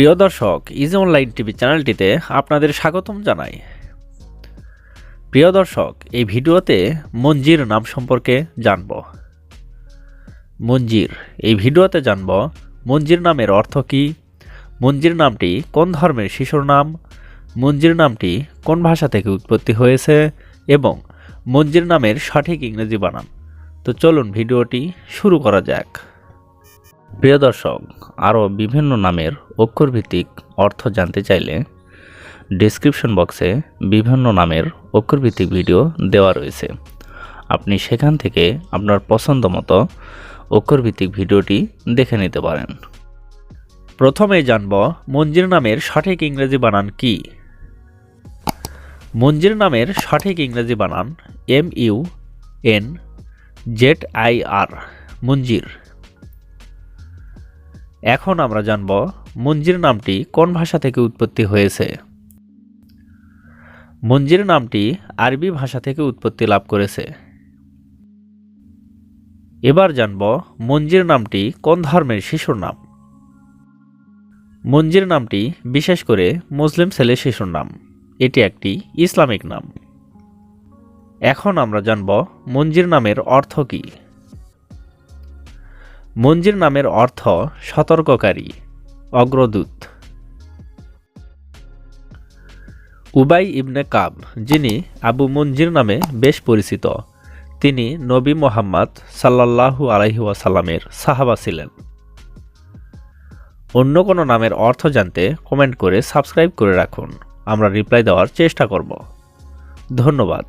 প্রিয় দর্শক easy online TV চ্যানেলটিতে আপনাদের স্বাগতম জানাই। প্রিয় দর্শক, এই ভিডিওতে মঞ্জির নাম সম্পর্কে জানব। মঞ্জির, এই ভিডিওতে জানব মঞ্জির নামের অর্থ কী, মঞ্জির নামটি কোন ধর্মের শিশুর নাম, মঞ্জির নামটি কোন ভাষা থেকে উৎপত্তি হয়েছে, এবং মঞ্জির নামের সঠিক ইংরেজি বানান। তো চলুন ভিডিওটি শুরু করা যাক। প্রিয় দর্শক, আরও বিভিন্ন নামের অক্ষরভিত্তিক অর্থ জানতে চাইলে ডেসক্রিপশন বক্সে বিভিন্ন নামের অক্ষরভিত্তিক ভিডিও দেওয়া রয়েছে। আপনি সেখান থেকে আপনার পছন্দ মতো অক্ষরভিত্তিক ভিডিওটি দেখে নিতে পারেন। প্রথমে জানব মঞ্জির নামের সঠিক ইংরেজি বানান কি? মঞ্জির নামের সঠিক ইংরেজি বানান M U N Z I R Munzir. এখন আমরা জানব মঞ্জির নামটি কোন ভাষা থেকে উৎপত্তি হয়েছে। মঞ্জির নামটি আরবি ভাষা থেকে উৎপত্তি লাভ করেছে। এবার জানব মঞ্জির নামটি কোন ধর্মের শিশুর নাম। মঞ্জির নামটি বিশেষ করে মুসলিম ছেলে শিশুর নাম। এটি একটি ইসলামিক নাম। এখন আমরা জানব মঞ্জির নামের অর্থ কী। মঞ্জির নামের অর্থ সতর্ককারী, অগ্রদূত। উবাই ইবনে কাব, যিনি আবু মঞ্জির নামে বেশ পরিচিত, তিনি নবী মোহাম্মদ সাল্লাল্লাহু আলাইহি ওয়াসাল্লামের সাহাবা ছিলেন। অন্য কোনো নামের অর্থ জানতে কমেন্ট করে সাবস্ক্রাইব করে রাখুন। আমরা রিপ্লাই দেওয়ার চেষ্টা করব। ধন্যবাদ।